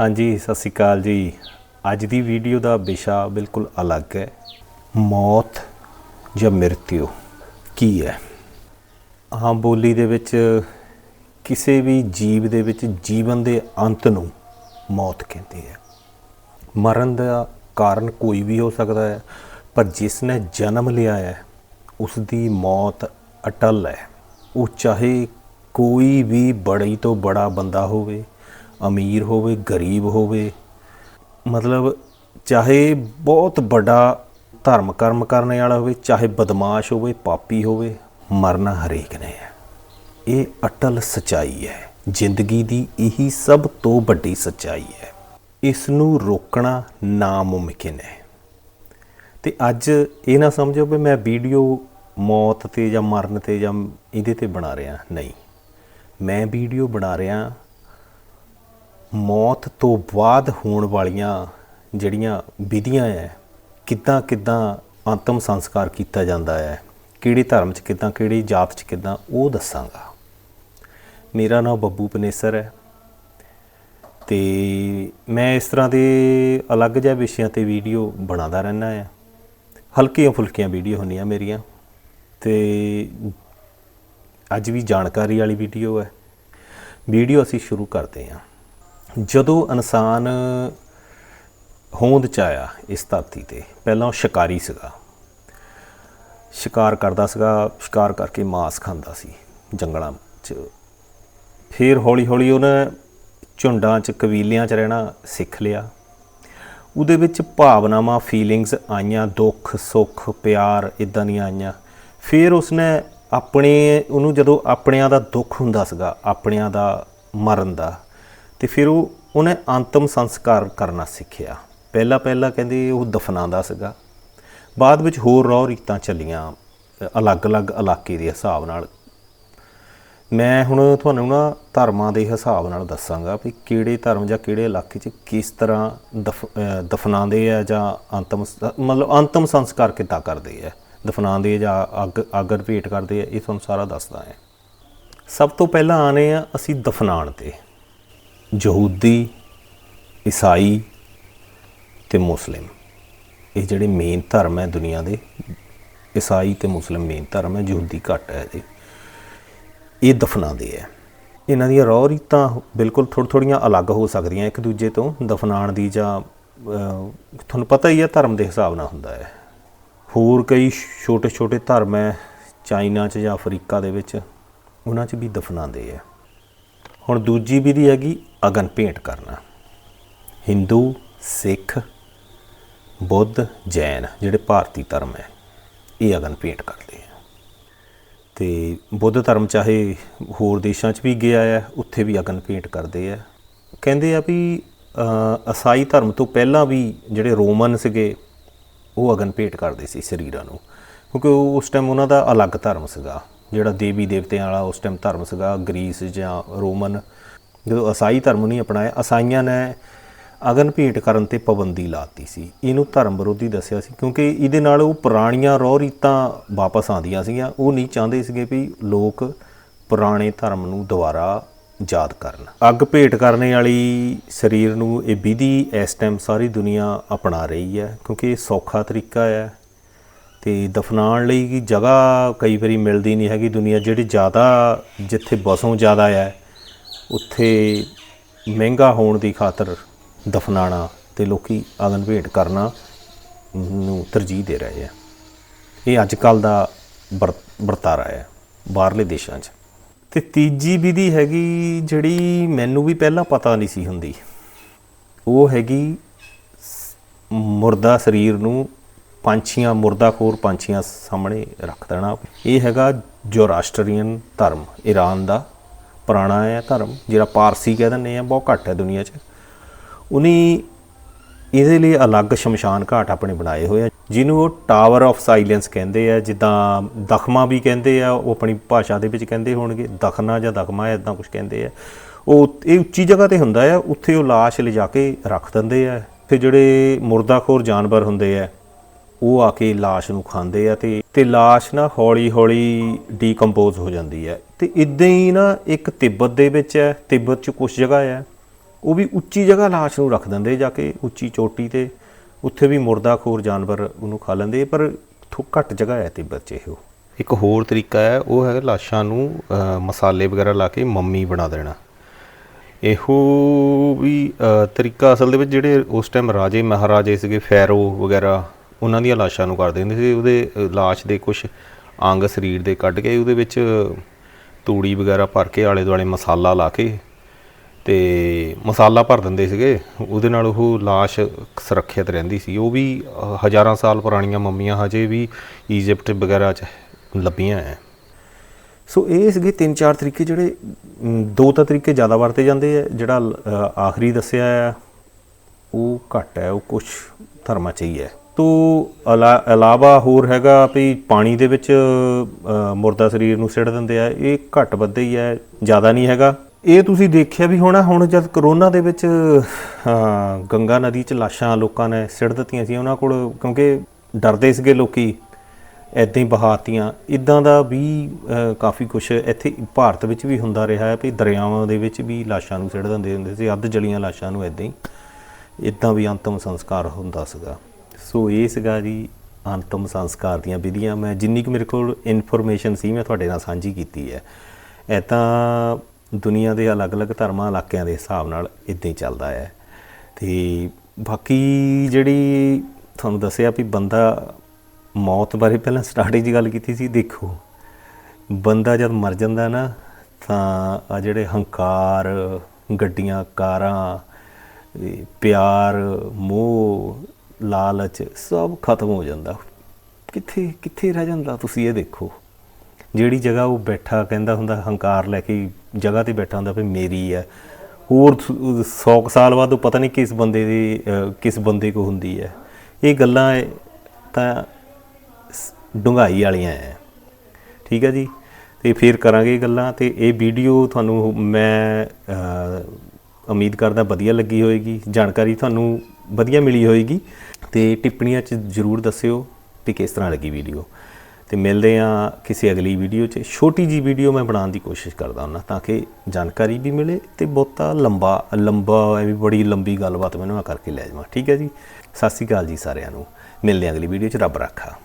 ਹਾਂਜੀ, ਸਤਿ ਸ਼੍ਰੀ ਅਕਾਲ ਜੀ। ਅੱਜ ਦੀ ਵੀਡੀਓ ਦਾ ਵਿਸ਼ਾ ਬਿਲਕੁਲ ਅਲੱਗ ਹੈ। ਮੌਤ ਜਾਂ ਮ੍ਰਿਤਿੂ ਕੀ ਹੈ? ਆਮ ਬੋਲੀ ਦੇ ਵਿੱਚ ਕਿਸੇ ਵੀ ਜੀਵ ਦੇ ਵਿੱਚ ਜੀਵਨ ਦੇ ਅੰਤ ਨੂੰ ਮੌਤ ਕਹਿੰਦੇ ਆ। ਮਰਨ ਦਾ ਕਾਰਨ ਕੋਈ ਵੀ ਹੋ ਸਕਦਾ ਹੈ, ਪਰ ਜਿਸ ਨੇ ਜਨਮ ਲਿਆ ਹੈ, ਉਸ ਦੀ ਮੌਤ ਅਟਲ ਹੈ। ਉਹ ਚਾਹੇ ਕੋਈ ਵੀ ਬੜੀ ਤੋਂ ਬੜਾ ਬੰਦਾ ਹੋਵੇ ਅਮੀਰ ਹੋਵੇ, ਗਰੀਬ ਹੋਵੇ, ਮਤਲਬ ਚਾਹੇ ਬਹੁਤ ਵੱਡਾ ਧਰਮ ਕਰਮ ਕਰਨ ਵਾਲਾ ਹੋਵੇ, ਚਾਹੇ ਬਦਮਾਸ਼ ਹੋਵੇ, ਪਾਪੀ ਹੋਵੇ, ਮਰਨਾ ਹਰੇਕ ਨੇ ਹੈ। ਇਹ ਅਟਲ ਸਚਾਈ ਹੈ। ਜ਼ਿੰਦਗੀ ਦੀ ਇਹੀ ਸਭ ਤੋਂ ਵੱਡੀ ਸਚਾਈ ਹੈ। ਇਸ ਨੂੰ ਰੋਕਣਾ ਨਾਮੁਮਕਿਨ ਹੈ। ਤੇ ਅੱਜ ਇਹ ਨਾ ਸਮਝੋ ਵੀ ਮੈਂ ਵੀਡੀਓ ਮੌਤ ਤੇ ਜਾਂ ਮਰਨ ਤੇ ਜਾਂ ਇਹਦੇ ਤੇ ਬਣਾ ਰਿਹਾ। ਨਹੀਂ। ਮੈਂ ਵੀਡੀਓ ਬਣਾ ਰਿਹਾ ਮੌਤ ਤੋਂ ਬਾਅਦ ਹੋਣ ਵਾਲੀਆਂ ਜਿਹੜੀਆਂ ਵਿਧੀਆਂ ਹੈ ਕਿੱਦਾਂ ਕਿੱਦਾਂ ਅੰਤਮ ਸੰਸਕਾਰ ਕੀਤਾ ਜਾਂਦਾ ਹੈ ਕਿਹੜੇ ਧਰਮ 'ਚ ਕਿੱਦਾਂ, ਕਿਹੜੀ ਜਾਤ 'ਚ ਕਿੱਦਾਂ, ਉਹ ਦੱਸਾਂਗਾ। ਮੇਰਾ ਨਾਮ ਬੱਬੂ ਪਨੇਸਰ ਹੈ ਤੇ ਮੈਂ ਇਸ ਤਰ੍ਹਾਂ ਦੇ ਅਲੱਗ ਜਿਹੇ ਵਿਸ਼ਿਆਂ ਤੇ ਵੀਡੀਓ ਬਣਾਉਂਦਾ ਰਹਿੰਦਾ ਆ। ਹਲਕੀਆਂ ਫੁਲਕੀਆਂ ਵੀਡੀਓ ਹੁੰਦੀਆਂ ਮੇਰੀਆਂ ਤੇ ਅੱਜ ਵੀ ਜਾਣਕਾਰੀ ਵਾਲੀ ਵੀਡੀਓ ਹੈ ਵੀਡੀਓ ਅਸੀਂ ਸ਼ੁਰੂ ਕਰਦੇ ਹਾਂ ਜਦੋਂ ਇਨਸਾਨ ਹੋਂਦ ਚ ਆਇਆ ਇਸ ਧਰਤੀ ਤੇ, ਪਹਿਲਾਂ ਉਹ ਸ਼ਿਕਾਰੀ ਸੀਗਾ। ਸ਼ਿਕਾਰ ਕਰਦਾ ਸੀਗਾ, ਸ਼ਿਕਾਰ ਕਰਕੇ ਮਾਸ ਖਾਂਦਾ ਸੀ ਜੰਗਲਾਂ 'ਚ। ਫਿਰ ਹੌਲੀ ਹੌਲੀ ਉਹਨੇ ਝੁੰਡਾਂ 'ਚ, ਕਬੀਲਿਆਂ 'ਚ ਰਹਿਣਾ ਸਿੱਖ ਲਿਆ। ਉਹਦੇ ਵਿੱਚ ਭਾਵਨਾਵਾਂ ਫੀਲਿੰਗਸ ਆਈਆਂ, ਦੁੱਖ, ਸੁੱਖ, ਪਿਆਰ ਇਦਾਂ ਦੀਆਂ ਆਈਆਂ। ਫਿਰ ਉਸਨੇ ਆਪਣੇ, ਉਹਨੂੰ ਜਦੋਂ ਆਪਣਿਆਂ ਦਾ ਦੁੱਖ ਹੁੰਦਾ ਸੀਗਾ, ਆਪਣਿਆਂ ਦਾ ਮਰਨ ਦਾ ਤੇ ਫਿਰ ਉਹ ਉਹਨੇ ਅੰਤਮ ਸੰਸਕਾਰ ਕਰਨਾ ਸਿੱਖਿਆ। ਪਹਿਲਾਂ ਪਹਿਲਾਂ ਕਹਿੰਦੇ ਉਹ ਦਫਨਾਉਂਦਾ ਸੀਗਾ। ਬਾਅਦ ਵਿੱਚ ਹੋਰ ਰੌ ਰੀਤਾਂ ਚੱਲੀਆਂ ਅਲੱਗ-ਅਲੱਗ ਇਲਾਕੇ ਦੇ ਹਿਸਾਬ ਨਾਲ। ਮੈਂ ਹੁਣ ਤੁਹਾਨੂੰ ਨਾ ਧਰਮਾਂ ਦੇ ਹਿਸਾਬ ਨਾਲ ਦੱਸਾਂਗਾ ਵੀ ਕਿਹੜੇ ਧਰਮ ਜਾਂ ਕਿਹੜੇ ਇਲਾਕੇ 'ਚ ਕਿਸ ਤਰ੍ਹਾਂ ਦਫ ਅ, ਦਫਨਾਉਂਦੇ ਆ ਜਾਂ ਅੰਤਮ ਮਤਲਬ ਅੰਤਮ ਸੰਸਕਾਰ ਕਿੱਦਾਂ ਕਰਦੇ ਆ। ਦਫਨਾਉਂਦੇ ਆ ਜਾਂ ਅੱਗ ਅੱਗ ਭੇਟ ਕਰਦੇ ਆ ਇਹ ਤੁਹਾਨੂੰ ਸਾਰਾ ਦੱਸਦਾ ਹੈ। ਸਭ ਤੋਂ ਪਹਿਲਾਂ ਆਨੇ ਆ ਅਸੀਂ ਦਫਨਾਣ ਤੇ। ਯਹੂਦੀ, ਈਸਾਈ ਤੇ ਮੁਸਲਿਮ। ਇਹ ਜਿਹੜੇ ਮੇਨ ਧਰਮ ਹੈ ਦੁਨੀਆ ਦੇ, ਈਸਾਈ ਤੇ ਮੁਸਲਿਮ ਮੇਨ ਧਰਮ ਹੈ, ਯਹੂਦੀ ਘੱਟ ਹੈ ਇਹਦੇ ਇਹ ਦਫਨਾਉਂਦੇ ਆ ਇਹਨਾਂ ਦੀਆਂ ਰੌ ਰੀਤਾਂ ਬਿਲਕੁਲ ਥੋੜ੍ਹ ਥੋੜ੍ਹੀਆਂ ਅਲੱਗ ਹੋ ਸਕਦੀਆਂ, ਇੱਕ ਦੂਜੇ ਤੋਂ ਦਫਨਾਣ ਦੀ ਜਾਂ ਤੁਹਾਨੂੰ ਪਤਾ ਹੀ ਹੈ ਧਰਮ ਦੇ ਹਿਸਾਬ ਨਾਲ ਹੁੰਦਾ ਹੈ। ਹੋਰ ਕਈ ਛੋਟੇ ਛੋਟੇ ਧਰਮ ਹੈ, ਚਾਈਨਾ 'ਚ ਜਾਂ ਅਫਰੀਕਾ ਦੇ ਵਿੱਚ, ਉਹਨਾਂ 'ਚ ਵੀ ਦਫਨਾਉਂਦੇ ਆ ਹੁਣ ਦੂਜੀ ਵਿਧੀ ਹੈਗੀ ਅਗਨ ਭੇਂਟ ਕਰਨਾ। ਹਿੰਦੂ ਸਿੱਖ ਬੁੱਧ ਜੈਨ ਜਿਹੜੇ ਭਾਰਤੀ ਧਰਮ ਹੈ ਇਹ ਅਗਨ ਭੇਂਟ ਕਰਦੇ ਆ। ਤੇ ਬੁੱਧ ਧਰਮ ਚਾਹੇ ਹੋਰ ਦੇਸ਼ਾਂ 'ਚ ਵੀ ਗਿਆ ਹੈ ਉੱਥੇ ਵੀ ਅਗਨ ਭੇਂਟ ਕਰਦੇ ਆ। ਕਹਿੰਦੇ ਆ ਵੀ ਅ, ਈਸਾਈ ਧਰਮ ਤੋਂ ਪਹਿਲਾਂ ਵੀ ਜਿਹੜੇ ਰੋਮਨ ਸੀਗੇ ਉਹ ਅਗਨ ਭੇਟ ਕਰਦੇ ਸੀ ਸਰੀਰਾਂ ਨੂੰ। ਕਿਉਂਕਿ ਉਹ ਉਸ ਟਾਈਮ ਉਹਨਾਂ ਦਾ ਅਲੱਗ ਧਰਮ ਸੀਗਾ। ਜਿਹੜਾ ਦੇਵੀ ਦੇਵਤਿਆਂ ਵਾਲਾ ਉਸ ਟਾਈਮ ਧਰਮ ਸੀਗਾ ਗ੍ਰੀਸ ਜਾਂ ਰੋਮਨ ਜਦੋਂ ਅਸਾਈ ਧਰਮ ਨਹੀਂ ਅਪਣਾਇਆ, ਅਸਾਈਆਂ ਨੇ ਅਗਨ ਭੇਟ ਕਰਨ ਤੇ ਪਾਬੰਦੀ ਲਾਤੀ ਸੀ। ਇਹਨੂੰ ਧਰਮ ਵਿਰੋਧੀ ਦੱਸਿਆ ਸੀ, ਕਿਉਂਕਿ ਇਹਦੇ ਨਾਲ ਉਹ ਪੁਰਾਣੀਆਂ ਰੋਹ ਰੀਤਾਂ ਵਾਪਸ ਆਉਂਦੀਆਂ ਸੀਗੀਆਂ। ਉਹ ਨਹੀਂ ਚਾਹੁੰਦੇ ਸੀਗੇ ਵੀ ਲੋਕ ਪੁਰਾਣੇ ਧਰਮ ਨੂੰ ਦੁਬਾਰਾ ਯਾਦ ਕਰਨ। ਅੱਗ ਭੇਟ ਕਰਨੇ ਵਾਲੀ ਸਰੀਰ ਨੂੰ ਇਹ ਵਿਧੀ ਇਸ ਟਾਈਮ ਸਾਰੀ ਦੁਨੀਆ ਅਪਣਾ ਰਹੀ ਹੈ, ਕਿਉਂਕਿ ਇਹ ਸੌਖਾ ਤਰੀਕਾ ਹੈ। ਤੇ ਦਫਨਾਉਣ ਲਈ ਕੀ ਜਗ੍ਹਾ ਕਈ ਵਾਰੀ ਮਿਲਦੀ ਨਹੀਂ ਹੈਗੀ ਦੁਨੀਆ, ਜਿਹੜੀ ਜ਼ਿਆਦਾ ਜਿੱਥੇ ਬਸੋਂ ਜ਼ਿਆਦਾ ਹੈ ਉੱਥੇ ਮਹਿੰਗਾ ਹੋਣ ਦੀ ਖਾਤਰ ਦਫਨਾਣਾ ਤੇ ਲੋਕੀ ਅਗਨ ਭੇਟ ਕਰਨਾ ਨੂੰ ਤਰਜੀਹ ਦੇ ਰਹੇ ਆ। ਇਹ ਅੱਜ ਕੱਲ ਦਾ ਵਰ- ਵਰਤਾਰਾ ਹੈ, ਬਾਹਰਲੇ ਦੇਸ਼ਾਂ 'ਚ। ਤੇ ਤੀਜੀ ਵਿਧੀ ਹੈਗੀ ਜਿਹੜੀ ਮੈਨੂੰ ਵੀ ਪਹਿਲਾਂ ਪਤਾ ਨਹੀਂ ਸੀ ਹੁੰਦੀ। ਉਹ ਹੈਗੀ ਮੁਰਦਾ ਸਰੀਰ ਨੂੰ ਪੰਛੀਆਂ, ਮੁਰਦਾਖੋਰ ਪੰਛੀਆਂ ਸਾਹਮਣੇ ਰੱਖ ਦੇਣਾ। ਇਹ ਹੈਗਾ ਜੋਰਾਸਟਰੀਅਨ ਧਰਮ ਈਰਾਨ ਦਾ। ਪੁਰਾਣਾ ਹੈ ਧਰਮ, ਜਿਹੜਾ ਪਾਰਸੀ ਕਹਿ ਦਿੰਦੇ ਆ, ਬਹੁਤ ਘੱਟ ਹੈ ਦੁਨੀਆ 'ਚ। ਉਹਨੇ ਇਹਦੇ ਲਈ ਅਲੱਗ ਸ਼ਮਸ਼ਾਨ ਘਾਟ ਆਪਣੇ ਬਣਾਏ ਹੋਏ ਆ, ਜਿਹਨੂੰ ਉਹ ਟਾਵਰ ਆਫ ਸਾਇਲੈਂਸ ਕਹਿੰਦੇ ਆ, ਜਿੱਦਾਂ ਦਖਮਾ ਵੀ ਕਹਿੰਦੇ ਆ, ਉਹ ਆਪਣੀ ਭਾਸ਼ਾ ਦੇ ਵਿੱਚ ਕਹਿੰਦੇ ਹੋਣਗੇ, ਦਖਨਾ ਜਾਂ ਦਖਮਾ ਇਦਾਂ ਕੁਝ ਕਹਿੰਦੇ ਆ। ਉਹ ਇਹ ਉੱਚੀ ਜਗ੍ਹਾ ਤੇ ਹੁੰਦਾ ਆ, ਉੱਥੇ ਉਹ ਲਾਸ਼ ਲਿਜਾ ਕੇ ਰੱਖ ਦਿੰਦੇ ਆ ਫਿਰ ਜਿਹੜੇ ਮੁਰਦਾਖੋਰ ਜਾਨਵਰ ਹੁੰਦੇ ਆ, ਉਹ ਆ ਕੇ ਲਾਸ਼ ਨੂੰ ਖਾਂਦੇ ਆ, ਤੇ ਤੇ ਲਾਸ਼ ਨਾ ਹੌਲੀ ਹੌਲੀ ਡੀਕੰਪੋਜ਼ ਹੋ ਜਾਂਦੀ ਹੈ ਤੇ ਇਦਾਂ ਹੀ ਨਾ ਇੱਕ ਤਿੱਬਤ ਦੇ ਵਿੱਚ ਹੈ ਤਿੱਬਤ ਚ ਕੁਝ ਜਗ੍ਹਾ ਹੈ। ਉਹ ਵੀ ਉੱਚੀ ਜਗ੍ਹਾ ਲਾਸ਼ ਨੂੰ ਰੱਖ ਦਿੰਦੇ ਜਾ ਕੇ ਉੱਚੀ ਚੋਟੀ ਤੇ। ਉੱਥੇ ਵੀ ਮੁਰਦਾਖੋਰ ਜਾਨਵਰ ਉਹਨੂੰ ਖਾ ਲੈਂਦੇ ਪਰ ਘੱਟ ਜਗ੍ਹਾ ਹੈ ਤਿੱਬਤ 'ਚ ਇਹੋ। ਇੱਕ ਹੋਰ ਤਰੀਕਾ ਹੈ ਉਹ ਹੈ ਲਾਸ਼ਾਂ ਨੂੰ ਮਸਾਲੇ ਵਗੈਰਾ ਲਾ ਕੇ ਮੰਮੀ ਬਣਾ ਦੇਣਾ। ਇਹੋ ਵੀ ਤਰੀਕਾ ਅਸਲ ਦੇ ਵਿੱਚ ਜਿਹੜੇ ਉਸ ਟਾਈਮ ਰਾਜੇ ਮਹਾਰਾਜੇ ਸੀਗੇ ਫੈਰੋ ਵਗੈਰਾ ਉਹਨਾਂ ਦੀਆਂ ਲਾਸ਼ਾਂ ਨੂੰ ਕਰਦੇ ਹੁੰਦੇ ਸੀ। ਉਹਦੇ ਅ, ਲਾਸ਼ ਦੇ ਕੁਝ ਅੰਗ ਸਰੀਰ ਦੇ ਕੱਢ ਕੇ ਉਹਦੇ ਵਿੱਚ ਤੂੜੀ ਵਗੈਰਾ ਭਰ ਕੇ ਆਲੇ ਦੁਆਲੇ ਮਸਾਲਾ ਲਾ ਕੇ ਤੇ ਮਸਾਲਾ ਭਰ ਦਿੰਦੇ ਸੀਗੇ। ਉਹਦੇ ਨਾਲ ਉਹ ਲਾਸ਼ ਸੁਰੱਖਿਅਤ ਰਹਿੰਦੀ ਸੀ। ਉਹ ਵੀ ਅ, ਹਜ਼ਾਰਾਂ ਸਾਲ ਪੁਰਾਣੀਆਂ ਮੰਮੀਆਂ ਹਜੇ ਵੀ ਈਜਿਪਟ ਵਗੈਰਾ 'ਚ ਲੱਭੀਆਂ ਹੈ ਸੋ ਇਹ ਸੀਗੇ ਤਿੰਨ ਚਾਰ ਤਰੀਕੇ ਜਿਹੜੇ ਦੋ ਤਾਂ ਤਰੀਕੇ ਜ਼ਿਆਦਾ ਵਰਤੇ ਜਾਂਦੇ ਆ ਜਿਹੜਾ ਆਖਰੀ ਦੱਸਿਆ ਆ ਉਹ ਘੱਟ ਹੈ ਉਹ ਕੁਝ ਧਰਮਾਂ 'ਚ ਹੀ ਹੈ ਤੋ ਅਲਾ- ਇਲਾਵਾ ਹੋਰ ਹੈਗਾ ਵੀ ਪਾਣੀ ਦੇ ਵਿੱਚ ਮੁਰਦਾ ਸਰੀਰ ਨੂੰ ਸਿੱੜ ਦਿੰਦੇ ਆ, ਇਹ ਘੱਟ ਵੱਧੇ ਹੀ ਹੈ, ਜ਼ਿਆਦਾ ਨਹੀਂ ਹੈਗਾ। ਇਹ ਤੁਸੀਂ ਦੇਖਿਆ ਵੀ ਹੋਣਾ, ਹੁਣ ਜਦ ਕਰੋਨਾ ਦੇ ਵਿੱਚ ਗੰਗਾ ਨਦੀ 'ਚ ਲਾਸ਼ਾਂ ਲੋਕਾਂ ਨੇ ਸਿੱੜ ਦਿੱਤੀਆਂ ਸੀ, ਉਹਨਾਂ ਕੋਲ, ਕਿਉਂਕਿ ਡਰਦੇ ਸੀਗੇ ਲੋਕੀ ਐਦਾਂ ਹੀ ਬਹਾਤੀਆਂ ਇਦਾਂ ਦਾ ਵੀ ਕਾਫੀ ਕੁਝ ਇੱਥੇ ਭਾਰਤ ਵਿੱਚ ਵੀ ਹੁੰਦਾ ਰਿਹਾ ਹੈ ਵੀ ਦਰਿਆਵਾਂ ਦੇ ਵਿੱਚ ਵੀ ਲਾਸ਼ਾਂ ਨੂੰ ਸਿੱੜ ਦਿੰਦੇ ਹੁੰਦੇ ਸੀ, ਅੱਧ ਜਲੀਆਂ ਲਾਸ਼ਾਂ ਨੂੰ ਐਦਾਂ ਹੀ। ਇਦਾਂ ਵੀ ਅੰਤਮ ਸੰਸਕਾਰ ਹੁੰਦਾ ਸੀਗਾ। ਸੋ ਇਹ ਸੀਗਾ ਜੀ ਅੰਤਮ ਸੰਸਕਾਰ ਦੀਆਂ ਵਿਧੀਆਂ। ਮੈਂ ਜਿੰਨੀ ਕੁ ਮੇਰੇ ਕੋਲ ਇਨਫੋਰਮੇਸ਼ਨ ਸੀ, ਮੈਂ ਤੁਹਾਡੇ ਨਾਲ ਸਾਂਝੀ ਕੀਤੀ ਹੈ। ਇਹ ਤਾਂ ਦੁਨੀਆ ਦੇ ਅਲੱਗ-ਅਲੱਗ ਧਰਮਾਂ, ਇਲਾਕਿਆਂ ਦੇ ਹਿਸਾਬ ਨਾਲ ਇਦਾਂ ਹੀ ਚੱਲਦਾ ਹੈ। ਤੇ ਬਾਕੀ ਜਿਹੜੀ ਤੁਹਾਨੂੰ ਦੱਸਿਆ ਵੀ ਬੰਦਾ ਮੌਤ ਬਾਰੇ ਪਹਿਲਾਂ ਸਟਾਰਟਿੰਗ 'ਚ ਗੱਲ ਕੀਤੀ ਸੀ, ਦੇਖੋ, ਬੰਦਾ ਜਦ ਮਰ ਜਾਂਦਾ ਨਾ, ਤਾਂ ਆ ਜਿਹੜੇ ਹੰਕਾਰ, ਗੱਡੀਆਂ, ਕਾਰਾਂ ਪਿਆਰ, ਮੋਹ ਲਾਲਚ ਸਭ ਖਤਮ ਹੋ ਜਾਂਦਾ। ਕਿੱਥੇ ਕਿੱਥੇ ਰਹਿ ਜਾਂਦਾ? ਤੁਸੀਂ ਇਹ ਦੇਖੋ। ਜਿਹੜੀ ਜਗ੍ਹਾ ਉਹ ਬੈਠਾ ਕਹਿੰਦਾ ਹੁੰਦਾ, ਹੰਕਾਰ ਲੈ ਕੇ ਜਗ੍ਹਾ ਤੇ ਬੈਠਾ ਹੁੰਦਾ ਵੀ ਮੇਰੀ ਹੈ। ਹੋਰ 100 ਸਾਲ ਬਾਅਦ ਉਹ ਪਤਾ ਨਹੀਂ ਕਿਸ ਬੰਦੇ ਦੀ ਕਿਸ ਬੰਦੇ ਕੋ ਹੁੰਦੀ ਹੈ। ਇਹ ਗੱਲਾਂ ਇਹ ਤਾਂ ਡੁੰਗਾਈ ਵਾਲੀਆਂ ਹੈ। ਠੀਕ ਹੈ ਜੀ? ਤੇ ਫਿਰ ਕਰਾਂਗੇ ਗੱਲਾਂ ਤੇ ਇਹ ਵੀਡੀਓ ਤੁਹਾਨੂੰ ਮੈਂ ਉਮੀਦ ਕਰਦਾ ਵਧੀਆ ਲੱਗੀ ਹੋਏਗੀ। ਜਾਣਕਾਰੀ ਤੁਹਾਨੂੰ ਵਧੀਆ ਮਿਲੀ ਹੋਏਗੀ ਤੇ ਟਿੱਪਣੀਆਂ 'ਚ ਜਰੂਰ ਦੱਸਿਓ ਕਿ ਕਿਸ ਤਰ੍ਹਾਂ ਲੱਗੀ ਵੀਡੀਓ ਤੇ ਮਿਲਦੇ ਆ ਕਿਸੇ ਅਗਲੀ ਵੀਡੀਓ 'ਚ। ਛੋਟੀ ਜੀ ਵੀਡੀਓ ਮੈਂ ਬਣਾਉਣ ਦੀ ਕੋਸ਼ਿਸ਼ ਕਰਦਾ ਹਾਂ ਤਾਂ ਕਿ ਜਾਣਕਾਰੀ ਵੀ ਮਿਲੇ ਤੇ ਬਹੁਤਾ ਲੰਬਾ ਲੰਬਾ, ਐਵੇਂ ਬੜੀ ਲੰਬੀ ਗੱਲਬਾਤ ਮੈਨੂੰ ਮੈਂ ਕਰਕੇ ਲੈ ਜਾਵਾਂ। ਠੀਕ ਹੈ ਜੀ? ਸਤਿ ਸ਼੍ਰੀ ਅਕਾਲ ਜੀ ਸਾਰਿਆਂ ਨੂੰ। ਮਿਲਦੇ ਹਾਂ ਅਗਲੀ ਵੀਡੀਓ 'ਚ। ਰੱਬ ਰਾਖਾ।